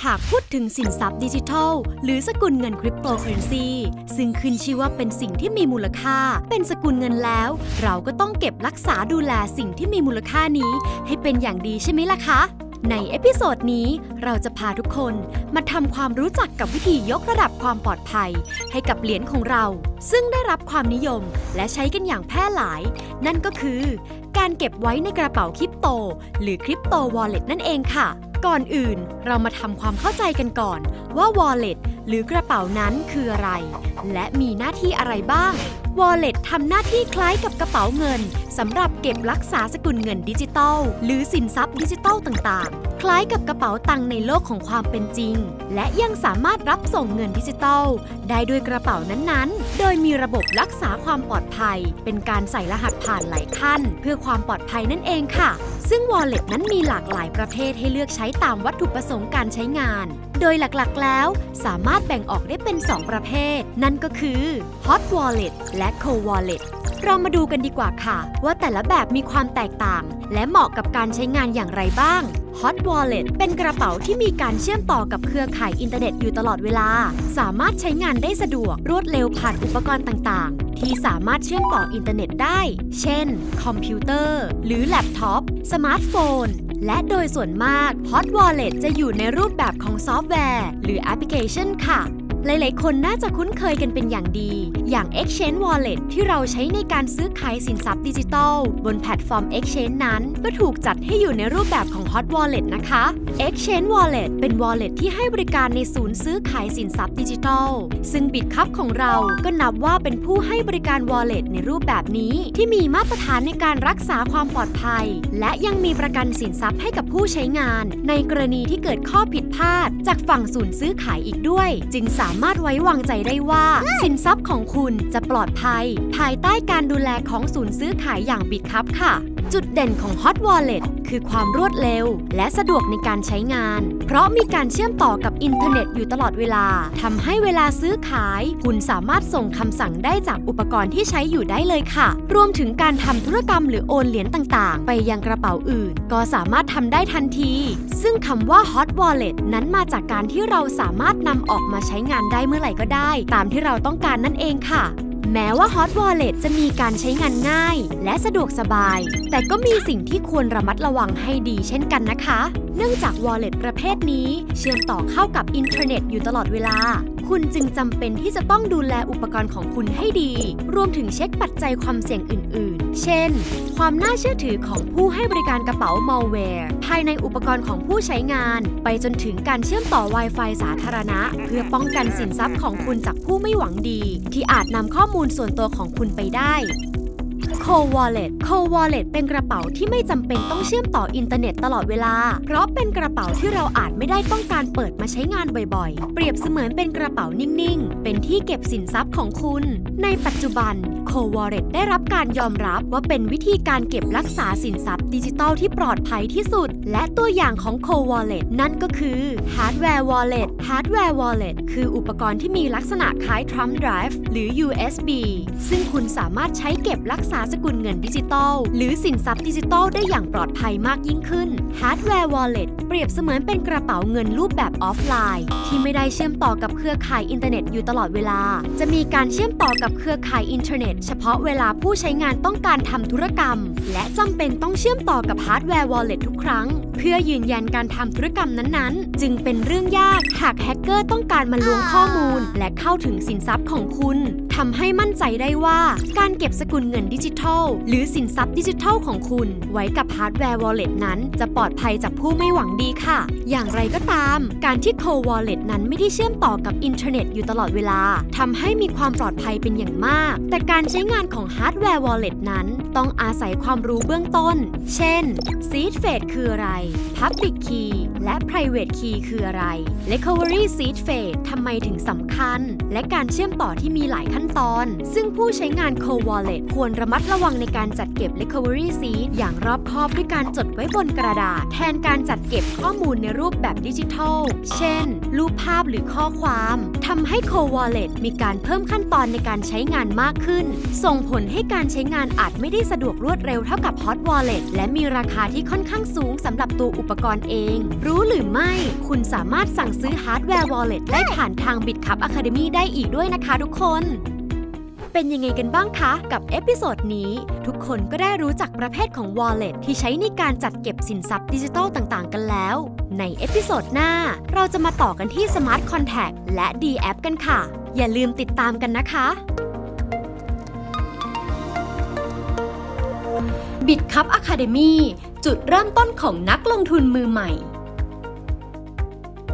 หากพูดถึงสินทรัพย์ดิจิทัล หรือสกุลเงินคริปโตเคอเรนซีซึ่งขึ้นชื่อว่าเป็นสิ่งที่มีมูลค่า เป็นสกุลเงินแล้ว เราก็ต้องเก็บรักษาดูแลสิ่งที่มีมูลค่านี้ ให้เป็นอย่างดีใช่ไหมล่ะคะ ในเอพิโซดนี้เราจะพาทุกคนมาทำความรู้จักกับวิธียกระดับความปลอดภัย ให้กับเหรียญของเรา ซึ่งได้รับความนิยมและใช้กันอย่างแพร่หลาย นั่นก็คือ การเก็บไว้ในกระเป๋าคริปโต หรือคริปโตวอลเล็ตนั่นเองค่ะ ก่อนอื่นเรามาทำความเข้าใจกันก่อนว่า Wallet หรือกระเป๋านั้นคืออะไร และมีหน้าที่อะไรบ้าง Wallet ทำหน้าที่คล้ายกับกระเป๋าเงินสำหรับเก็บรักษาสกุลเงินดิจิตอลหรือสินทรัพย์ดิจิตอลต่างๆ คล้ายกับกระเป๋าตังค์ในโลกของความเป็นจริง และยังสามารถรับส่งเงินดิจิตอลได้ด้วยกระเป๋านั้นๆ โดยมีระบบรักษาความปลอดภัย เป็นการใส่รหัสผ่านหลายขั้น เพื่อความปลอดภัยนั่นเองค่ะ ซึ่ง Wallet นั้นมีหลากหลายประเภทให้เลือกใช้ตามวัตถุประสงค์การใช้งาน โดยหลักๆ แล้ว สามารถแบ่งออกได้เป็น 2 ประเภท นั่นก็คือ Hot Wallet และ Cold Wallet เรามาดูกันดีกว่าค่ะ ว่าแต่ละแบบมีความแตกต่าง และเหมาะกับการใช้งานอย่างไรบ้าง Hot Wallet เป็นกระเป๋าที่มีการเชื่อมต่อกับเครือข่ายอินเทอร์เน็ตอยู่ตลอดเวลา สามารถใช้งานได้สะดวกรวดเร็วผ่านอุปกรณ์ต่างๆ ที่สามารถเชื่อมต่ออินเทอร์เน็ตได้ เช่น คอมพิวเตอร์ หรือแล็ปท็อป สมาร์ทโฟน และโดยส่วนมาก Hot Wallet จะอยู่ในรูปแบบของซอฟต์แวร์ หรือแอปพลิเคชันค่ะ หลายๆ คนน่าจะคุ้นเคยกันเป็นอย่างดี อย่าง Exchange Wallet ที่เราใช้ในการซื้อขายสินทรัพย์ดิจิทัล บนแพลตฟอร์ม Exchange นั้นก็ถูกจัดให้อยู่ในรูปแบบของ Hot Wallet นะคะ Exchange Wallet เป็น Wallet ที่ให้บริการในศูนย์ซื้อขายสินทรัพย์ดิจิทัล ซึ่งบิตคัพของเราก็นับว่าเป็นผู้ให้บริการ Wallet ในรูปแบบนี้ที่มีมาตรฐานในการรักษาความปลอดภัย และยังมีประกันสินทรัพย์ให้กับผู้ใช้งาน ในกรณีที่เกิดข้อผิดพลาด จากฝั่งศูนย์ซื้อขายอีกด้วย จึงสาามารถไว้วางใจได้ว่า สินทรัพย์ของคุณจะปลอดภัย ภายใต้การดูแลของศูนย์ซื้อขายอย่างบิดครับค่ะ จุดเด่นของ Hot Wallet คือความรวดเร็ว และสะดวกในการใช้งาน เพราะมีการเชื่อมต่อกับอินเทอร์เน็ตอยู่ตลอดเวลาทำให้เวลาซื้อขาย คุณสามารถส่งคำสั่งได้จากอุปกรณ์ที่ใช้อยู่ได้เลยค่ะ รวมถึงการทำธุรกรรมหรือโอนเหรียญต่างๆ ไปยังกระเป๋าอื่น ก็สามารถทำได้ทันที ซึ่งคำว่า Hot Wallet นั้นมาจากการที่เราสามารถนำออกมาใช้งานได้เมื่อไหร่ก็ได้ ตามที่เราต้องการนั่นเองค่ะ แม้ว่า Hot Wallet จะมีการใช้งานง่าย และสะดวกสบาย แต่ก็มีสิ่งที่ควรระมัดระวังให้ดีเช่นกันนะคะ เนื่องจาก Wallet ประเภทนี้ เชื่อมต่อเข้ากับอินเทอร์เน็ตอยู่ตลอดเวลา คุณจึงจำเป็นที่จะต้องดูแลอุปกรณ์ของคุณให้ดี รวมถึงเช็คปัจจัยความเสี่ยงอื่น ๆ เช่น ความน่าเชื่อถือของผู้ให้บริการกระเป๋า malware ภายในอุปกรณ์ของผู้ใช้งาน ไปจนถึงการเชื่อมต่อ Wi-Fi สาธารณะ เพื่อป้องกันสินทรัพย์ของคุณจากผู้ไม่หวังดี ที่อาจนำข้อมูลส่วนตัวของคุณไปได้ Co Wallet Co Wallet เป็นกระเป๋าที่ไม่จำเป็นต้องเชื่อมต่ออินเทอร์เน็ตตลอดเวลา เพราะเป็นกระเป๋าที่เราอาจไม่ได้ต้องการเปิดมาใช้งานบ่อยๆ เปรียบเสมือนเป็นกระเป๋านิ่งๆ เป็นที่เก็บสินทรัพย์ของคุณ ในปัจจุบัน Co Wallet ได้รับการยอมรับว่าเป็นวิธีการเก็บรักษาสินทรัพย์ดิจิทัลที่ปลอดภัยที่สุด และตัวอย่างของ Co Wallet นั่นก็คือ Hardware Wallet Hardware Wallet คืออุปกรณ์ที่มีลักษณะคล้าย Thumb Drive หรือ USB ซึ่งคุณสามารถใช้เก็บรักษาสกุลเงินดิจิตอล หรือสินทรัพย์ดิจิตอลได้อย่างปลอดภัยมากยิ่งขึ้น Hardware Wallet เปรียบเสมือนเป็นกระเป๋าเงินรูปแบบออฟไลน์ ที่ไม่ได้เชื่อมต่อกับเครือข่ายอินเทอร์เน็ตอยู่ตลอดเวลา จะมีการเชื่อมต่อกับเครือข่ายอินเทอร์เน็ต เฉพาะเวลาผู้ใช้งานต้องการทำธุรกรรม และจำเป็นต้องเชื่อมต่อกับ Hardware Wallet ทุกครั้ง เพื่อยืนยันการทำธุรกรรมนั้นๆ จึงเป็นเรื่องยากหากแฮกเกอร์ต้องการมาล้วงข้อมูล และเข้าถึงสินทรัพย์ของคุณทำให้มั่นใจได้ว่าการเก็บสกุลเงินดิจิทัล หรือสินทรัพย์ดิจิทัลของคุณ ไว้กับ Hardware Wallet นั้น จะปลอดภัยจากผู้ไม่หวังดีค่ะ อย่างไรก็ตาม การที่ Cold Wallet นั้นไม่ได้เชื่อมต่อกับอินเทอร์เน็ตอยู่ตลอดเวลาทำให้มีความปลอดภัยเป็นอย่างมาก แต่การใช้งานของ Hardware Wallet นั้น ต้องอาศัยความรู้เบื้องต้น เช่น Seed Phase คืออะไร Public Key และ Private Key คืออะไร Recovery Seed Phrase ทำไมถึงสำคัญ และการเชื่อมต่อที่มีหลายขั้นตอน ซึ่งผู้ใช้งาน Cold Wallet ควรระมัดระวังในการจัดเก็บ Recovery Seed อย่างรอบคอบด้วยการจดไว้บนกระดาษ แทนการจัดเก็บข้อมูลในรูปแบบดิจิทัล เช่น รูปภาพหรือข้อความทำให้ Cold Wallet มีการเพิ่มขั้นตอนในการใช้งานมากขึ้น ส่งผลให้การใช้งานอาจไม่ได้สะดวกรวดเร็วเท่ากับ Hot Wallet และมีราคาที่ค่อนข้างสูงสำหรับตัวอุปกรณ์เองรรู้หรือไม่ คุณสามารถสั่งซื้อฮาร์ดแวร์ Wallet ได้ผ่านทาง BitCup Academy ได้อีกด้วยนะคะทุกคน เป็นยังไงกันบ้างคะกับเอพิโซดนี้ ทุกคนก็ได้รู้จักประเภทของ Wallet ที่ใช้ในการจัดเก็บสินทรัพย์ดิจิทัลต่างๆ กันแล้ว ในเอพิโซดหน้า เราจะมาต่อกันที่ Smart Contact และ D App กันค่ะ อย่าลืมติดตามกันนะคะบิตคัพอะคาเดมีจุดเริ่มต้นของนักลงทุนมือใหม่